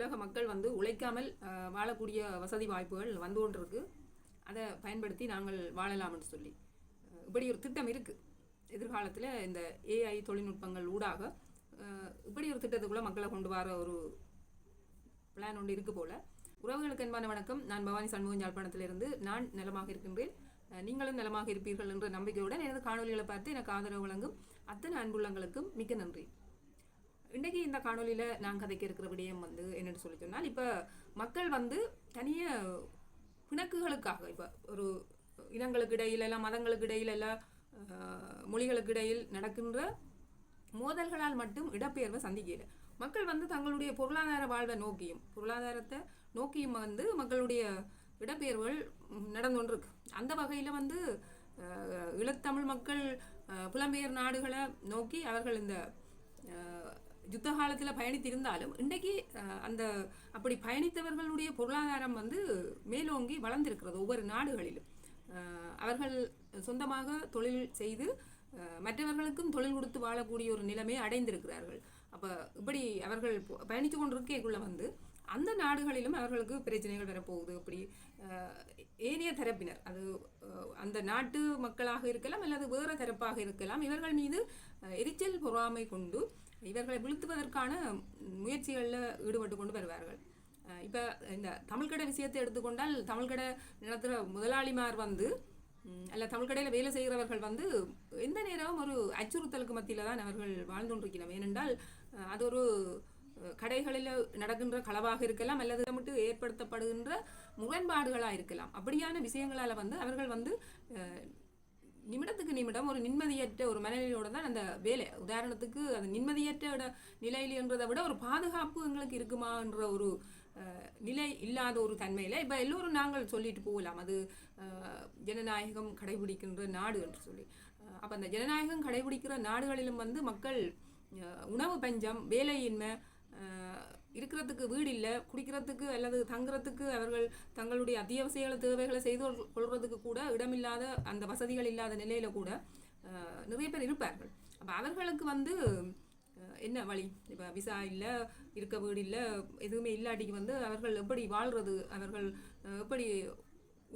உலக மக்கள் வந்து உழைக்காமல் வாழக்கூடிய வசதி வாய்ப்புகள் வந்து கொண்டிருக்கு. அதை பயன்படுத்தி நாங்கள் வாழலாம்னு சொல்லி. இப்படி ஒரு திட்டம் இருக்குது எதிர்காலத்தில் இந்த ஏஐ தொழில்நுட்பங்கள் ஊடாக இப்படி ஒரு திட்டத்துக்குள்ளே மக்களை கொண்டு வர ஒரு பிளான் ஒன்று இருக்குது போல். உறவுகளுக்கு என்பான வணக்கம். நான் பவானி சண்முகம் யாழ்ப்பாணத்திலிருந்து நான் நலமாக இருக்கின்றேன். நீங்களும் நலமாக இருப்பீர்கள் என்ற நம்பிக்கையுடன் எனது காணொலிகளை பார்த்து எனக்கு ஆதரவு வழங்கும் அத்தனை அன்புள்ளங்களுக்கும் மிக்க நன்றி. இன்றைக்கி இந்த காணொலியில் நான் கதைக்க இருக்கிற விடயம் வந்து என்னென்னு சொல்லி சொன்னால் இப்போ மக்கள் வந்து தனிய பிணக்குகளுக்காக இப்போ ஒரு இனங்களுக்கு இடையில் எல்லாம் மதங்களுக்கு இடையில் எல்லாம் மொழிகளுக்கு இடையில் நடக்கின்ற மோதல்களால் மட்டும் இடப்பெயர்வை சந்திக்கல. மக்கள் வந்து தங்களுடைய பொருளாதார வாழ்வை நோக்கியும் பொருளாதாரத்தை நோக்கியும் வந்து மக்களுடைய இடப்பெயர்வுகள் ம், நடந்து கொண்டிருக்கு. அந்த வகையில் வந்து இளத்தமிழ் மக்கள் புலம்பெயர் நாடுகளை நோக்கி அவர்கள் இந்த யுத்த காலத்தில் பயணித்திருந்தாலும் இன்றைக்கு அந்த அப்படி பயணித்தவர்களுடைய பொருளாதாரம் வந்து மேலோங்கி வளர்ந்திருக்கிறது ஒவ்வொரு நாடுகளிலும். அவர்கள் சொந்தமாக தொழில் செய்து மற்றவர்களுக்கும் தொழில் கொடுத்து வாழக்கூடிய ஒரு நிலைமையை அடைந்திருக்கிறார்கள். அப்போ இப்படி அவர்கள் பயணித்து கொண்டிருக்கேக்குள்ள வந்து அந்த நாடுகளிலும் அவர்களுக்கு பிரச்சனைகள் வரப்போகுது. அப்படி ஏனைய தரப்பினர் அது அந்த நாட்டு மக்களாக இருக்கலாம் அல்லது வேறு தரப்பாக இருக்கலாம் இவர்கள் மீது எரிச்சல் பொறாமை கொண்டு இவர்களை வீழ்த்துவதற்கான முயற்சிகளில் ஈடுபட்டு கொண்டு வருவார்கள். இப்போ இந்த தமிழ்கடை விஷயத்தை எடுத்துக்கொண்டால் தமிழ்கடை நடத்துகிற முதலாளிமார் வந்து அல்ல தமிழ்கடையில் வேலை செய்கிறவர்கள் வந்து எந்த நேரமும் ஒரு அச்சுறுத்தலுக்கு மத்தியில் தான் அவர்கள் வாழ்ந்து கொண்டிருக்கிறோம் ஏனென்றால் அது ஒரு கடைகளில் நடக்கின்ற களவாக இருக்கலாம் அல்லது மட்டும் ஏற்படுத்தப்படுகின்ற முரண்பாடுகளாக இருக்கலாம். அப்படியான விஷயங்களால் வந்து அவர்கள் வந்து நிமிடம் ஒரு நிம்மதியற்ற ஒரு மனநிலையோட தான் அந்த வேலை. உதாரணத்துக்கு அது நிம்மதியற்ற நிலையிலன்றதை விட ஒரு பாதுகாப்பு எங்களுக்கு இருக்குமான்ற ஒரு நிலை இல்லாத ஒரு தன்மையில் இப்போ எல்லோரும் நாங்கள் சொல்லிட்டு போகலாம். அது ஜனநாயகம் கடைபிடிக்கின்ற நாடு என்று சொல்லி. அப்போ அந்த ஜனநாயகம் கடைபிடிக்கிற நாடுகளிலும் வந்து மக்கள் உணவு பஞ்சம் வேலையின்மை இருக்கிறதுக்கு வீடு இல்லை குடிக்கிறதுக்கு அல்லது தங்குறதுக்கு அவர்கள் தங்களுடைய அத்தியாவசிய தேவைகளை செய்து கொள்வதுக்கு கூட இடமில்லாத அந்த வசதிகள் இல்லாத நிலையில கூட நிறைய பேர் இருப்பார்கள். அப்போ அவர்களுக்கு வந்து என்ன வழி? இப்போ விசா இல்லை இருக்க வீடு இல்லை எதுவுமே இல்லாட்டிக்கு வந்து அவர்கள் எப்படி வாழ்றது? அவர்கள் எப்படி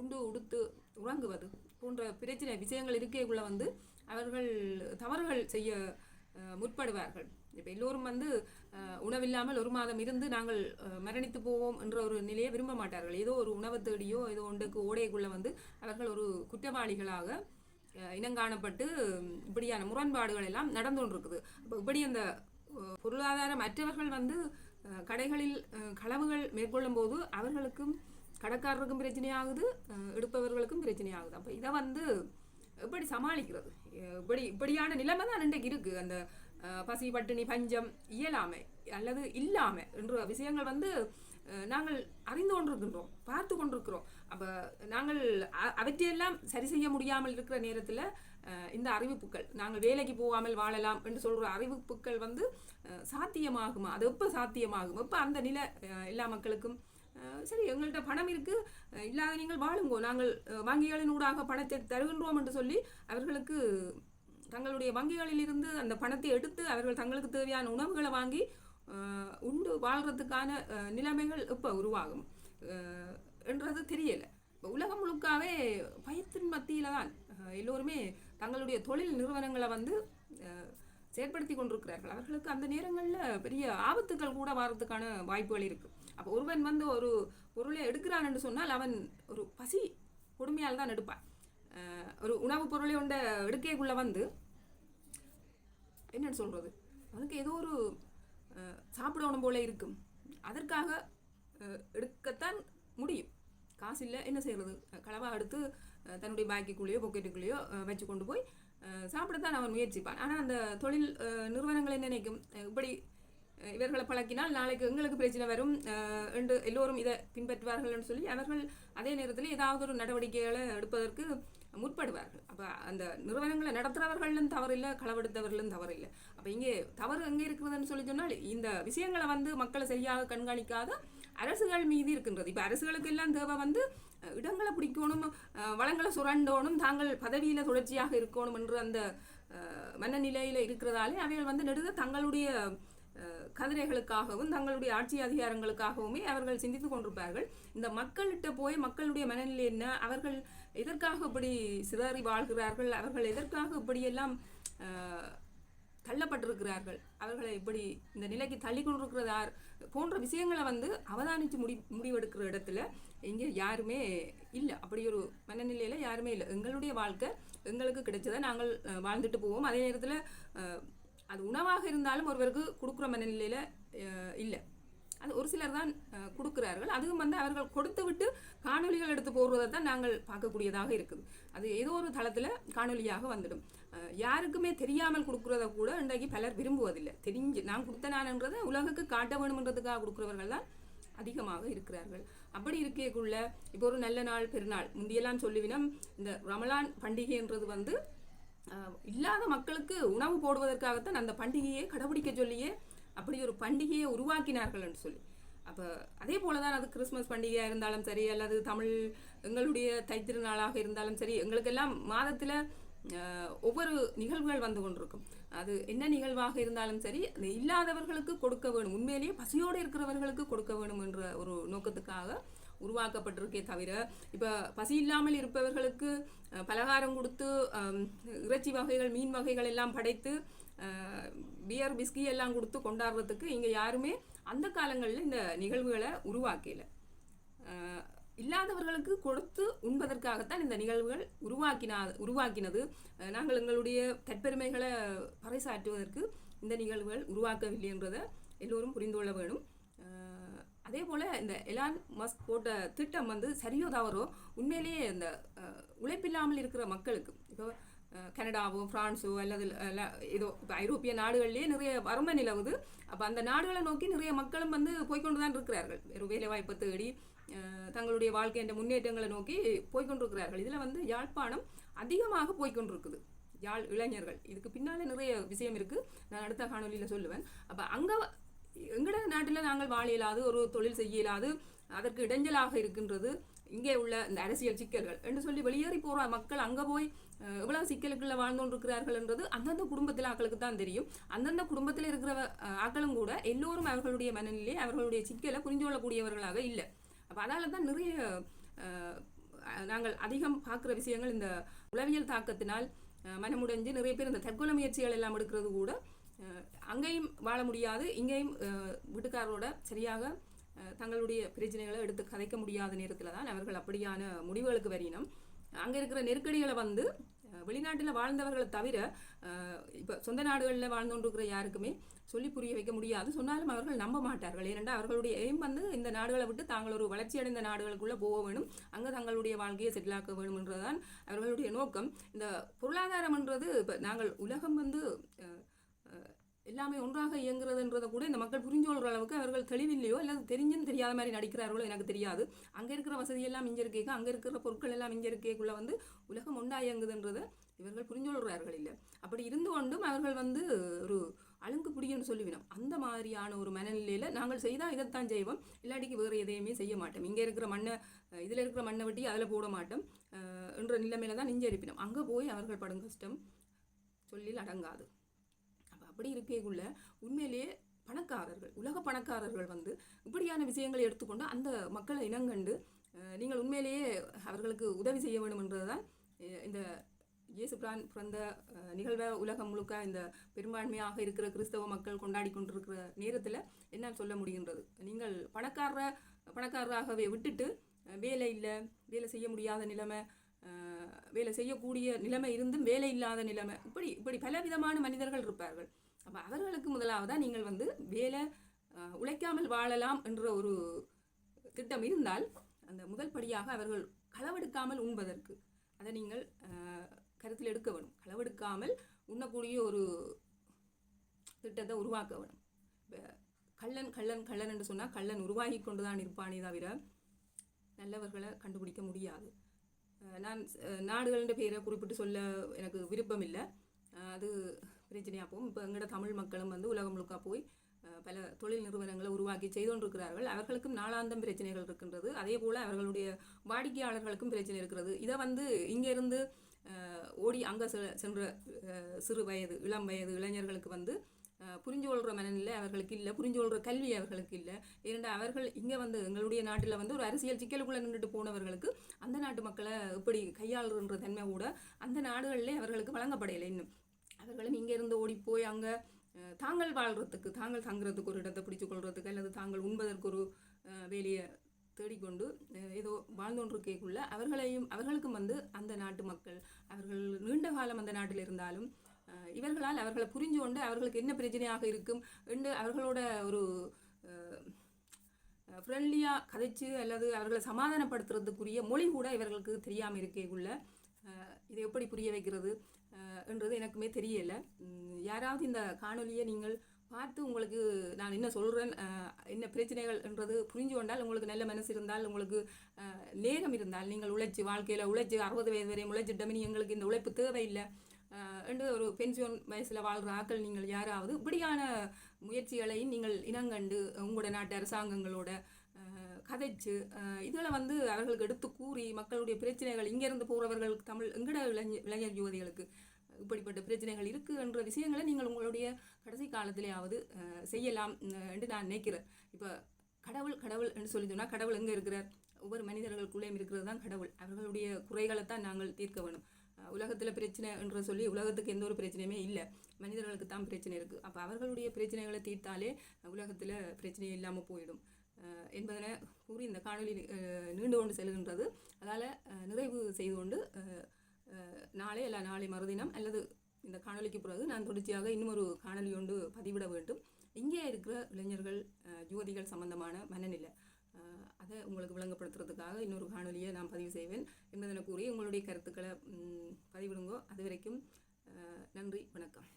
உண்டு உடுத்து உறங்குவது? போன்ற பிரச்சனை விஷயங்கள் இருக்கைக்குள்ள வந்து அவர்கள் தவறுகள் செய்ய முற்படுவார்கள். இப்போ எல்லோரும் வந்து உணவில்லாமல் ஒரு மாதம் இருந்து நாங்கள் மரணித்து போவோம் என்ற ஒரு நிலையை விரும்ப மாட்டார்கள். ஏதோ ஒரு உணவு தேடியோ ஏதோ ஒன்றுக்கு ஓடைக்குள்ள வந்து அவர்கள் ஒரு குற்றவாளிகளாக இனங்காணப்பட்டு இப்படியான முரண்பாடுகள் எல்லாம் நடந்து கொண்டிருக்குது அப்போ இப்படி அந்த பொருளாதாரம் மற்றவர்கள் வந்து கடைகளில் களவுகள் மேற்கொள்ளும் போது அவர்களுக்கும் கடைக்காரருக்கும் பிரச்சனையாகுது எடுப்பவர்களுக்கும் பிரச்சனையாகுது. அப்போ இதை வந்து எப்படி சமாளிக்கிறது? இப்படி இப்படியான நிலைமை தான் இன்றைக்கு இருக்குது அந்த பசி பட்டினி பஞ்சம் இயலாமை அல்லது இல்லாமை என்ற விஷயங்கள் வந்து நாங்கள் அறிந்து கொண்டிருக்கின்றோம் பார்த்து கொண்டிருக்கிறோம். அப்போ நாங்கள் அவற்றையெல்லாம் சரி செய்ய முடியாமல் இருக்கிற நேரத்தில் இந்த அறிவிப்புகள் நாங்கள் வேலைக்கு போகாமல் வாழலாம் என்று சொல்கிற அறிவிப்புகள் வந்து சாத்தியமாகுமா? அது எப்போ சாத்தியமாகும்? எப்போ அந்த நிலை எல்லா மக்களுக்கும் சரி எங்கள்கிட்ட பணம் இருக்கு இல்லாத நீங்கள் வாழுங்கோ. நாங்கள் வங்கிகளின் ஊடாக பணத்தை தருகின்றோம் என்று சொல்லி அவர்களுக்கு தங்களுடைய வங்கிகளில் இருந்து அந்த பணத்தை எடுத்து அவர்கள் தங்களுக்கு தேவையான உணவுகளை வாங்கி உண்டு வாழ்கிறதுக்கான நிலைமைகள் இப்போ உருவாகும். என்றது தெரியலை. இப்போ உலகம் முழுக்காவே பயத்தின் மத்தியில் தான் எல்லோருமே தங்களுடைய தொழில் நிறுவனங்களை வந்து செயற்படுத்தி கொண்டிருக்கிறார்கள். அவர்களுக்கு அந்த நேரங்களில் பெரிய ஆபத்துக்கள் கூட வர்றதுக்கான வாய்ப்புகள் இருக்குது அப்போ ஒருவன் வந்து ஒரு பொருளை எடுக்கிறான் என்று சொன்னால் அவன் ஒரு பசி கொடுமையால் தான் எடுப்பான். ஒரு உணவுப் பொருளை உண்ட எடுக்கைக்குள்ளே வந்து என்னன்னு சொல்கிறது அதுக்கு ஏதோ ஒரு சாப்பிடணும் போல இருக்கும். அதற்காக எடுக்கத்தான் முடியும். காசு இல்லை என்ன செய்கிறது களவாக எடுத்து தன்னுடைய பாக்கிக்குள்ளேயோ பொக்கெட்டுக்குள்ளேயோ வச்சு கொண்டு போய் சாப்பிடத்தான் அவன் முயற்சிப்பான். ஆனால் அந்த தொழில் நிறுவனங்கள் என்ன நினைக்கும்? இப்படி இவர்களை பழக்கினால் நாளைக்கு எங்களுக்கு பிரச்சனை வரும். என்று எல்லோரும் இதை பின்பற்றுவார்கள் என்று சொல்லி அவர்கள் அதே நேரத்தில் ஏதாவது ஒரு நடவடிக்கைகளை எடுப்பதற்கு முற்படுவார்கள். அப்போ அந்த நிறுவனங்களை நடத்துகிறவர்களும் தவறில்லை களவெடுத்தவர்களும் தவறில்லை. அப்போ இங்கே தவறு எங்கே இருக்கிறதுன்னு சொல்லி சொன்னால் இந்த விஷயங்களை வந்து மக்களை சரியாக கண்காணிக்காத அரசுகள் மீது இருக்கின்றது. இப்போ அரசுகளுக்கு எல்லாம் தேவை வந்து இடங்களை பிடிக்கணும் வளங்களை சுரண்டோணும் தாங்கள் பதவியில் தொடர்ச்சியாக இருக்கணும் என்ற அந்த மனநிலையில் இருக்கிறதாலே அவைகள் வந்து நெடுக தங்களுடைய கதிரைகளுக்காகவும் தங்களுடைய ஆட்சி அதிகாரங்களுக்காகவுமே அவர்கள் சிந்தித்து கொண்டிருப்பார்கள். இந்த மக்கள்கிட்ட போய் மக்களுடைய மனநிலை என்ன? அவர்கள் எதற்காக இப்படி சிதறி வாழ்கிறார்கள்? அவர்கள் எதற்காக இப்படியெல்லாம் தள்ளப்பட்டிருக்கிறார்கள்? அவர்களை இப்படி இந்த நிலைக்கு தள்ளி கொண்டிருக்கிறதார் போன்ற விஷயங்களை வந்து அவதானித்து முடி முடிவெடுக்கிற இடத்துல இங்கே யாருமே இல்லை. அப்படி ஒரு மனநிலையில் யாருமே இல்லை. எங்களுடைய வாழ்க்கை எங்களுக்கு கிடைச்சதை நாங்கள் வாழ்ந்துட்டு போவோம். அதே நேரத்தில் அது உணவாக இருந்தாலும் ஒருவருக்கு கொடுக்குற மனநிலையில் இல்லை. அது ஒரு சிலர் தான் கொடுக்கிறார்கள். அதுவும் வந்து அவர்கள் கொடுத்து விட்டு காணொளிகள் எடுத்து போடுறதை தான் நாங்கள் பார்க்கக்கூடியதாக இருக்குது. அது ஏதோ ஒரு தளத்தில் காணொலியாக வந்துடும். யாருக்குமே தெரியாமல் கொடுக்குறத கூட இன்றைக்கு பலர் விரும்புவதில்லை. தெரிஞ்சு நான் கொடுத்த நான்ன்றதை உலகுக்கு காட்ட வேணுமன்றதுக்காக கொடுக்குறவர்கள் தான் அதிகமாக இருக்கிறார்கள். அப்படி இருக்கக்குள்ள இப்போ ஒரு நல்ல நாள் பெருநாள் முந்தியெல்லாம் சொல்லுவினம் இந்த ரமலான் பண்டிகைன்றது வந்து இல்லாத மக்களுக்கு உணவு போடுவதற்காகத்தான் அந்த பண்டிகையை கடைபிடிக்க சொல்லியே அப்படி ஒரு பண்டிகையை உருவாக்கினார்கள் என்று சொல்லி. அப்போ அதே போல தான் அது கிறிஸ்மஸ் பண்டிகையாக இருந்தாலும் சரி அல்லது தமிழ் எங்களுடைய தைத்திருநாளாக இருந்தாலும் சரி எங்களுக்கெல்லாம் மாதத்தில் ஒவ்வொரு நிகழ்வுகள் வந்து கொண்டிருக்கும். அது என்ன நிகழ்வாக இருந்தாலும் சரி அது இல்லாதவர்களுக்கு கொடுக்க வேணும். உண்மையிலேயே பசியோடு இருக்கிறவர்களுக்கு கொடுக்க வேணும் என்ற ஒரு நோக்கத்துக்காக உருவாக்கப்பட்டிருக்கே தவிர இப்போ பசி இல்லாமல் இருப்பவர்களுக்கு பலகாரம் கொடுத்து இறைச்சி வகைகள் மீன் வகைகள் எல்லாம் படைத்து பியர் பிஸ்கி எல்லாம் கொடுத்து கொண்டாடுறதுக்கு இங்கே யாருமே அந்த காலங்களில் இந்த நிகழ்வுகளை உருவாக்கல. இல்லாதவர்களுக்கு கொடுத்து உண்பதற்காகத்தான் இந்த நிகழ்வுகள் உருவாக்கினா உருவாக்கினது. நாங்கள் எங்களுடைய தற்பெருமைகளை பறைசாற்றுவதற்கு இந்த நிகழ்வுகள் உருவாக்கவில்லை என்றதை எல்லோரும் புரிந்து கொள்ள வேணும் அதே போல் இந்த எலான் மஸ்க் போட்ட திட்டம் வந்து சரியோ தவறோ உண்மையிலேயே இந்த உழைப்பில்லாமல் இருக்கிற மக்களுக்கு இப்போ கனடாவோ பிரான்ஸோ அல்லது ஏதோ இப்போ ஐரோப்பிய நாடுகள்லேயே நிறைய வறுமை நிலவுது. அப்போ அந்த நாடுகளை நோக்கி நிறைய மக்களும் வந்து போய்கொண்டு தான் இருக்கிறார்கள். வெறும் வேலை வாய்ப்பை தேடி தங்களுடைய வாழ்க்கை என்ற முன்னேற்றங்களை நோக்கி போய்கொண்டிருக்கிறார்கள் இதில் வந்து யாழ்ப்பாணம் அதிகமாக போய்கொண்டிருக்குது யாழ் இளைஞர்கள். இதுக்கு பின்னால் நிறைய விஷயம் இருக்குது நான் அடுத்த காணொலியில் சொல்லுவேன். அப்போ அங்கே எங்களோட நாட்டில் நாங்கள் வாழ இயலாது ஒரு தொழில் செய்ய இயலாது அதற்கு இடைஞ்சலாக இருக்கின்றது. இங்கே உள்ள இந்த அரசியல் சிக்கல்கள். என்று சொல்லி வெளியேறி போகிற மக்கள் அங்கே போய் இவ்வளவு சிக்கலுக்குள்ள வாழ்ந்து இருக்கிறார்கள் என்றது அந்தந்த குடும்பத்தில் ஆக்களுக்கு தான் தெரியும். அந்தந்த குடும்பத்தில் இருக்கிற ஆக்களும் கூட எல்லோரும் அவர்களுடைய மனநிலை அவர்களுடைய சிக்கலை புரிந்து கொள்ளக்கூடியவர்களாக இல்லை. அப்போ அதால தான் நிறைய நாங்கள் அதிகம் பார்க்குற விஷயங்கள் இந்த உளவியல் தாக்கத்தினால் மனமுடைஞ்சு நிறைய பேர் இந்த தற்கொலை முயற்சிகள் எல்லாம் எடுக்கிறது கூட அங்கேயும் வாழ முடியாது இங்கேயும் வீட்டுக்காரரோட சரியாக தங்களுடைய பிரச்சனைகளை எடுத்து கதைக்க முடியாத நேரத்தில் தான் அவர்கள் அப்படியான முடிவுகளுக்கு வரினம் அங்கே இருக்கிற நெருக்கடிகளை வந்து வெளிநாட்டில் வாழ்ந்தவர்களை தவிர இப்போ சொந்த நாடுகளில் வாழ்ந்து கொண்டிருக்கிற யாருக்குமே சொல்லி புரிய வைக்க முடியாது. சொன்னாலும் அவர்கள் நம்ப மாட்டார்கள். ஏனென்றால் அவர்களுடைய எய்ம் வந்து இந்த நாடுகளை விட்டு தாங்கள் ஒரு வளர்ச்சியடைந்த நாடுகளுக்குள்ளே போக வேணும். அங்கே தங்களுடைய வாழ்க்கையை செட்டிலாக்க வேணும் வேணும்ன்றதுதான் அவர்களுடைய நோக்கம். இந்த பொருளாதாரம்ன்றது இப்போ நாங்கள் உலகம் வந்து எல்லாமே ஒன்றாக இயங்குறதுன்றதை கூட இந்த மக்கள் புரிஞ்சு கொள்கிற அளவுக்கு அவர்கள் தெளிவில்லையோ அல்லது தெரிஞ்சும் தெரியாத மாதிரி நடிக்கிறார்களோ எனக்கு தெரியாது. அங்கே இருக்கிற வசதியெல்லாம் இங்கே இருக்கேக்க அங்கே இருக்கிற பொருட்கள் எல்லாம் இங்கே இருக்கேக்குள்ள வந்து உலகம் ஒன்றா இயங்குதுன்றதை இவர்கள் புரிஞ்சு கொள்கிறார்கள் இல்லை. அப்படி இருந்து கொண்டும் அவர்கள் வந்து ஒரு அழுங்கு பிடிக்கும்னு சொல்லிவிடும் அந்த மாதிரியான ஒரு மனநிலையில் நாங்கள் செய்தால் இதைத்தான் செய்வோம். இல்லாட்டிக்கு வேறு எதையுமே செய்ய மாட்டோம். இங்கே இருக்கிற மண்ணை இதில் இருக்கிற மண்ணை வெட்டி அதில் போட மாட்டோம். என்ற நிலைமையில தான் நெஞ்சு இருப்பினோம். அங்கே போய் அவர்கள் படும் கஷ்டம் சொல்லில் அடங்காது. அப்படி இருக்கேக்குள்ள உண்மையிலேயே பணக்காரர்கள் உலக பணக்காரர்கள் வந்து இப்படியான விஷயங்களை எடுத்துக்கொண்டு அந்த மக்களை இனங்கண்டு நீங்கள் உண்மையிலேயே அவர்களுக்கு உதவி செய்ய வேண்டும் என்றதுதான் இந்த இயேசு பிரான் பிறந்த நிகழ்வை உலகம் முழுக்க இந்த பெரும்பான்மையாக இருக்கிற கிறிஸ்தவ மக்கள் கொண்டாடி கொண்டிருக்கிற நேரத்தில் என்ன சொல்ல முடிகின்றது. நீங்கள் பணக்காரரை பணக்காரராகவே விட்டுட்டு வேலை இல்லை வேலை செய்ய முடியாத நிலைமை வேலை செய்யக்கூடிய நிலைமை இருந்தும் வேலை இல்லாத நிலைமை. இப்படி இப்படி பல விதமான மனிதர்கள் இருப்பார்கள். அப்போ அவர்களுக்கு முதலாவதாக நீங்கள் வந்து வேலை உழைக்காமல் வாழலாம் என்ற ஒரு திட்டம் இருந்தால் அந்த முதல் படியாக அவர்கள் களவெடுக்காமல் உண்பதற்கு. அதை நீங்கள் கருத்தில் எடுக்க வேணும். களவெடுக்காமல் உண்ணக்கூடிய ஒரு திட்டத்தை உருவாக்க வேணும். கள்ளன் கள்ளன் கள்ளன் என்று சொன்னால் கள்ளன் உருவாகி கொண்டு தான் இருப்பானே தவிர நல்லவர்களை கண்டுபிடிக்க முடியாது. நான் நாடுகளின் பெயரை குறிப்பிட்டு சொல்ல எனக்கு விருப்பம் இல்லை அது பிரச்சனையாக போகும் இப்போ எங்களோட தமிழ் மக்களும் வந்து உலகம் முழுக்க போய் பல தொழில் நிறுவனங்களை உருவாக்கி செய்து கொண்டிருக்கிறார்கள் அவர்களுக்கும் நாளாந்தம் பிரச்சனைகள் இருக்கின்றது. அதே போல் அவர்களுடைய வாடிக்கையாளர்களுக்கும் பிரச்சனை இருக்கிறது. இதை வந்து இங்கேருந்து ஓடி அங்கே சென்ற சிறு வயது இளம் வயது இளைஞர்களுக்கு வந்து புரிஞ்சு கொள்கிற மனநிலை அவர்களுக்கு இல்லை புரிஞ்சு கொள்கிற கல்வி அவர்களுக்கு இல்லை. இரண்டு அவர்கள் இங்கே வந்து எங்களுடைய நாட்டில் வந்து ஒரு அரசியல் சிக்கலுக்குள்ளே நின்றுட்டு போனவர்களுக்கு அந்த நாட்டு மக்களை எப்படி கையாளுன்ற தன்மை கூட அந்த நாடுகளிலே அவர்களுக்கு வழங்கப்படையில்லை இன்னும். அவர்களும் இங்கேருந்து ஓடி போய் அங்கே தாங்கள் வாழ்கிறதுக்கு தாங்கள் தங்குறதுக்கு ஒரு இடத்தை பிடிச்சு கொள்றதுக்கு அல்லது தாங்கள் உண்பதற்கு ஒரு வேலையை தேடிக்கொண்டு ஏதோ வாழ்ந்தோன்றிருக்கைக்குள்ள அவர்களையும் அவர்களுக்கும் வந்து அந்த நாட்டு மக்கள் அவர்கள் நீண்ட காலம் அந்த நாட்டில் இருந்தாலும் இவர்களால் அவர்களை புரிஞ்சு கொண்டு அவர்களுக்கு என்ன பிரச்சனையாக இருக்கும் என்று அவர்களோட ஒரு ஃப்ரெண்ட்லியாக கதைச்சு அல்லது அவர்களை சமாதானப்படுத்துறதுக்குரிய மொழி கூட இவர்களுக்கு தெரியாமல் இருக்கேக்குள்ள இதை எப்படி புரிய வைக்கிறது என்றது எனக்குமே தெரியலை. யாராவது இந்த காணொலியை நீங்கள் பார்த்து உங்களுக்கு நான் என்ன சொல்கிறேன் என்ன பிரச்சனைகள் என்றது புரிஞ்சு கொண்டால் உங்களுக்கு நல்ல மனசு இருந்தால் உங்களுக்கு நேரம் இருந்தால் நீங்கள் உழைச்சி வாழ்க்கையில் உழைச்சி அறுபது வயது வரையும் உழைச்சிட்டமே எங்களுக்கு இந்த உழைப்பு தேவையில்லை. என்று ஒரு பென்சியோன் வயசில் வாழ்கிற ஆட்கள் நீங்கள் யாராவது இப்படியான முயற்சிகளையும் நீங்கள் இனங்கண்டு உங்களோட நாட்டு அரசாங்கங்களோட கதைச்சு இதெல்லாம் வந்து அவர்களுக்கு எடுத்து கூறி மக்களுடைய பிரச்சனைகள் இங்கேருந்து போகிறவர்களுக்கு தமிழ் எங்கட இளைஞர் இளைஞர் யுவதிகளுக்கு இப்படிப்பட்ட பிரச்சனைகள் இருக்குது என்ற விஷயங்களை நீங்கள் உங்களுடைய கடைசி காலத்திலேயாவது செய்யலாம் என்று நான் நினைக்கிறேன். இப்போ கடவுள் கடவுள் என்று சொல்லி சொன்னால் கடவுள் எங்கே இருக்கிறார்? ஒவ்வொரு மனிதர்களுக்குள்ளேயும் இருக்கிறது தான் கடவுள். அவர்களுடைய குறைகளை தான் நாங்கள் தீர்க்க வேணும் உலகத்தில் பிரச்சனை என்று சொல்லி உலகத்துக்கு எந்த ஒரு பிரச்சனையுமே இல்லை. மனிதர்களுக்கு தான் பிரச்சனை இருக்குது அப்போ அவர்களுடைய பிரச்சனைகளை தீர்த்தாலே உலகத்தில் பிரச்சனையே இல்லாமல் போயிடும். என்பதனை கூறி இந்த காணொலி நீண்டு கொண்டு செல்கின்றது. அதால் நிறைவு செய்து கொண்டு நாளை அல்ல நாளை மறுதினம் அல்லது இந்த காணொலிக்கு பிறகு நான் தொடர்ச்சியாக இன்னும் ஒரு காணொலி ஒன்று பதிவிட வேண்டும். இங்கே இருக்கிற இளைஞர்கள் அஹ், யுவதிகள் சம்பந்தமான மனநிலை. அதை உங்களுக்கு விளங்கப்படுத்துறதுக்காக இன்னொரு காணொலியை நான் பதிவு செய்வேன் என்பதனை கூறி உங்களுடைய கருத்துக்களை பதிவிடுங்கோ. அது வரைக்கும் நன்றி வணக்கம்.